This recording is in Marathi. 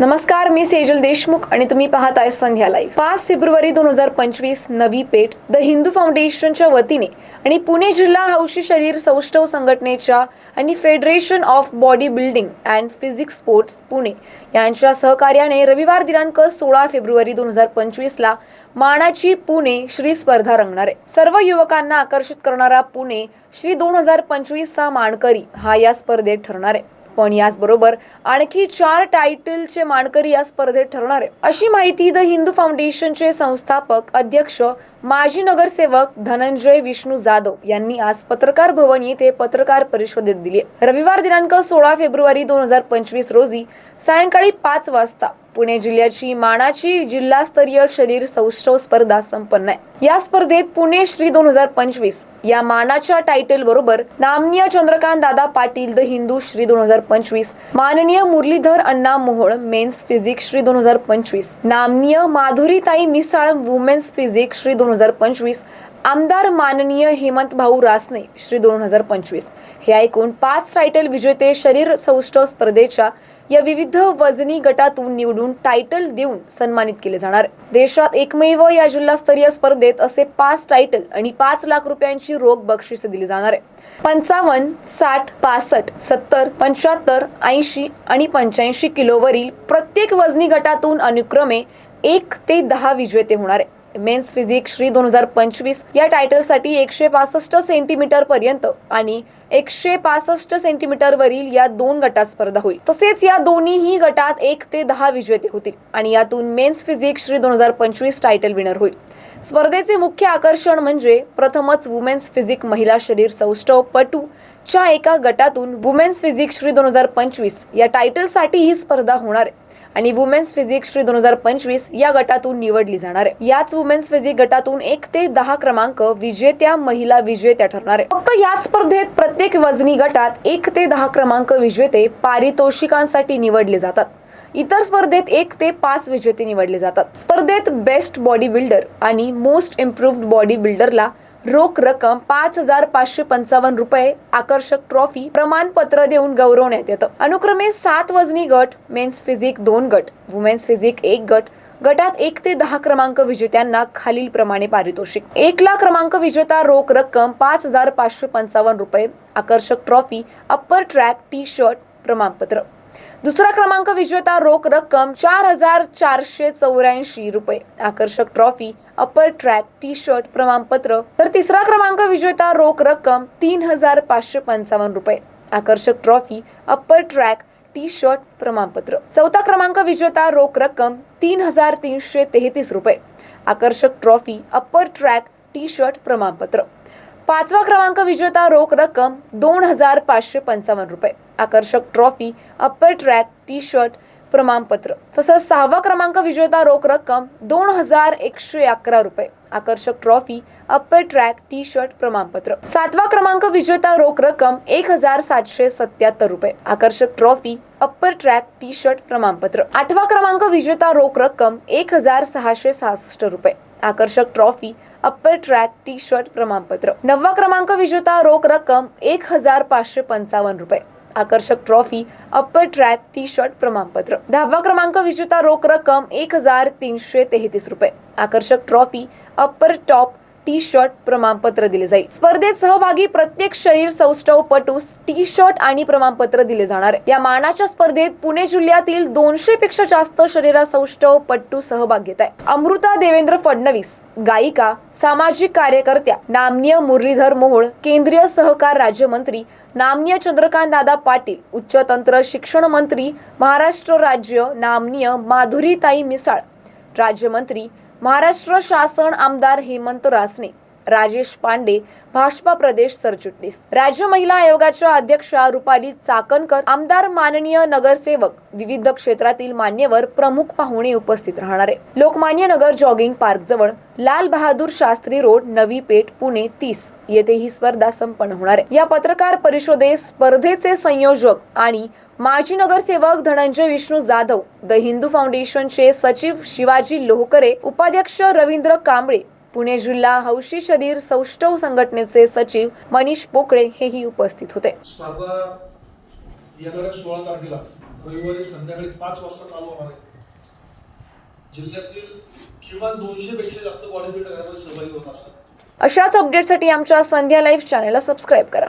नमस्कार मी सेजल देशमुख आणि तुम्ही पाहत आहे संध्या लाईव्ह. पाच फेब्रुवारी दोन हजार पंचवीस नवी पेठ द हिंदू फाउंडेशनच्या वतीने आणि पुणे जिल्हा हौशी शरीर सौष्ठव संघटनेच्या आणि federation of body building and physics sports Pune यांच्या सहकार्याने रविवार दिनांक सोळा फेब्रुवारी दोन हजार पंचवीसला मानाची पुणे श्री स्पर्धा रंगणार आहे. सर्व युवकांना आकर्षित करणारा पुणे श्री दोन हजार पंचवीसचा मानकरी हा या स्पर्धेत ठरणार आहे. पण याचबरोबर आणखी चार टायटलचे मानकरी या स्पर्धेत ठरणार आहे. अशी माहिती द हिंदू फाउंडेशनचे संस्थापक अध्यक्ष माजी नगरसेवक धनंजय विष्णू जाधव यांनी आज पत्रकार भवन येथे पत्रकार परिषदेत दिली रविवार दिनांक सोळा फेब्रुवारी दोन हजार पंचवीस रोजी सायंकाळी पाच वाजता पुणे जिल्ह्याची मानाची जिल्हास्तरीय शरीर सौष्ठव स्पर्धा संपन्न आहे. या स्पर्धेत पुणे श्री दोन हजार पंचवीस या मानाच्या टायटल बरोबर नामनीय चंद्रकांत दादा पाटील द हिंदू श्री दोन हजार पंचवीस माननीय मुरलीधर अण्णा मोहोळ मेन्स फिजिक्स श्री दोन हजार पंचवीस नामनीय माधुरीताई मिसाळ वुमेन्स फिजिक्स श्री दोन हजार पंचवीस आमदार माननीय हेमंत भाऊ रासने श्री दोन हजार पंचवीस. हे ऐकून पाच टायटल विजेते शरीर सौष्ठव स्पर्धेच्या या विविध वजनी गटातून निवडून टायटल देऊन सन्मानित केले जाणार. देशात एकमेव या जिल्हास्तरीय स्पर्धेत असे पाच टायटल आणि पाच लाख रुपयांची रोख बक्षीस दिली जाणार आहे. पंचावन्न साठ पासष्ट सत्तर पंच्याहत्तर ऐंशी आणि पंच्याऐंशी किलोवरील प्रत्येक वजनी गटातून अनुक्रमे एक ते दहा विजेते होणार आहे. मेन्स फिजिक्स श्री दोन हजार पंचवीस या टायटलसाठी एकशे पासष्ट सेंटीमीटर पर्यंत आणि एकशे पासष्ट सेंटीमीटर वरील या दोन गटात स्पर्धा होईल. तसेच या दोन्हीही गटात एक ते दहा विजेते होतील आणि यातून मेन्स फिजिक्स श्री दोन हजार पंचवीस टायटल विनर होईल. स्पर्धेचे मुख्य आकर्षण म्हणजे प्रथमच वुमेन्स फिजिक महिला शरीर सौष्ठव पटू च्या एका गटातून वुमेन्स फिजिक्स श्री दोन हजार पंचवीस या टायटलसाठी ही स्पर्धा होणार आहे. आणि वुमेन्स फिजिक्स श्री दोन हजार पंचवीस या गटातून निवडली जाणार आहे. याच वुमेन्स फिजिक गटातून एक ते दहा क्रमांक विजेत्या महिला विजेत्या ठरणार आहे. फक्त याच स्पर्धेत प्रत्येक वजनी गटात एक ते दहा क्रमांक विजेते पारितोषिकांसाठी निवडले जातात. इतर स्पर्धेत एक ते पाच विजेते निवडले जातात. स्पर्धेत बेस्ट बॉडी बिल्डर आणि मोस्ट इम्प्रूव्ड बॉडी बिल्डरला रोख रक्कम पाच हजार पाचशे पंचावन्न रुपये आकर्षक ट्रॉफी प्रमाणपत्र देऊन गौरवण्यात येतं. अनुक्रमे सात वजनी गट मेन्स फिजिक दोन गट वुमेन्स फिजिक एक गट गटात एक ते दहा क्रमांक विजेत्यांना खालील प्रमाणे पारितोषिक. एक लाख क्रमांक विजेता रोख रक्कम पाच हजार पाचशे पंचावन्न रुपये आकर्षक trophy upper track T shirt प्रमाणपत्र. दुसरा क्रमांक विजेता रोख रक्कम चार हजार चारशे चौऱ्याऐंशी रुपये. आकर्षक trophy upper track T shirt प्रमाणपत्र. तर तिसरा क्रमांक विजेता रोख रक्कम तीन हजार पाचशे पंचावन्न रुपये. आकर्षक trophy upper track T shirt प्रमाणपत्र. चौथा क्रमांक विजेता रोख रक्कम तीन हजार तीनशे तेहतीस रुपये. आकर्षक trophy upper track T shirt प्रमाणपत्र. पाचवा क्रमांक विजेता रोख रक्कम दोन हजार पाचशे पंचावन्न रुपये. आकर्षक trophy upper track T shirt प्रमाणपत्र. तसंच सहावा क्रमांक विजेता रोख रक्कम दोन हजार एकशे अकरा रुपये. आकर्षक trophy upper track T shirt प्रमाणपत्र. सातवा क्रमांक विजेता रोख रक्कम एक हजार सातशे सत्याहत्तर रुपये. आकर्षक trophy upper track T shirt प्रमाणपत्र. आठवा क्रमांक विजेता रोख रक्कम एक हजार सहाशे सहासष्ट रुपये. आकर्षक trophy upper track T shirt प्रमाणपत्र. नववा क्रमांक विजेता रोख रक्कम एक हजार पाचशे पंचावन्न रुपये. आकर्षक trophy upper track T shirt प्रमाणपत्र. दहावा क्रमांक विजेता रोख रक्कम एक हजार तीनशे तेहतीस रुपये. आकर्षक trophy upper top T shirt प्रमाणपत्र दिले जाईल. स्पर्धेत सहभागी प्रत्येक शरीर सौष्ठव पटूस टी शर्ट आणि प्रमाणपत्र दिले जाणार. या मानाच्या स्पर्धेत पुणे जिल्ह्यातील दोनशे पेक्षा जास्त शरीरा सौष्ठव पट्टू सहभाग घेत आहे. अमृता देवेंद्र फडणवीस गायिका सामाजिक कार्यकर्त्या नामनीय मुरलीधर मोहोळ केंद्रीय सहकार राज्यमंत्री नामनीय चंद्रकांत दादा पाटील उच्च तंत्र शिक्षण मंत्री महाराष्ट्र राज्य नामनीय माधुरीताई मिसाळ राज्यमंत्री महाराष्ट्र शासन आमदार हेमंत रासने. राजेश पांडे भाजपा प्रदेश सरचिटणीस. राज्य महिला आयोगाच्या अध्यक्षा रुपाली चाकणकर आमदार माननीय नगरसेवक विविध क्षेत्रातील मान्यवर प्रमुख पाहुणे उपस्थित राहणार. आहे लोकमान्य नगर जॉगिंग पार्क जवळ लाल बहादूर शास्त्री रोड नवी पेठ पुणे तीस येथे ही स्पर्धा संपन्न होणार आहे. या पत्रकार परिषदेत स्पर्धेचे संयोजक आणि माजी नगरसेवक धनंजय विष्णू जाधव द हिंदू फाउंडेशनचे सचिव शिवाजी लोहकरे उपाध्यक्ष रवींद्र कांबळे पुणे जिल्हा हौशी शरीर सौष्ठव संघटनेचे सचिव मनीष पोकळे हेही उपस्थित होते. स्पर्धा येणाऱ्या सोळा तारखेला रविवारी संध्याकाळी पाच वाजता चालू होणार आहे. जिल्ह्यातील किमान दोनशे पेक्षा जास्त बॉडी बिल्डर सहभागी होत असतात. अशाच अपडेटसाठी आमच्या संध्या लाईव्ह चॅनलला सबस्क्राईब करा.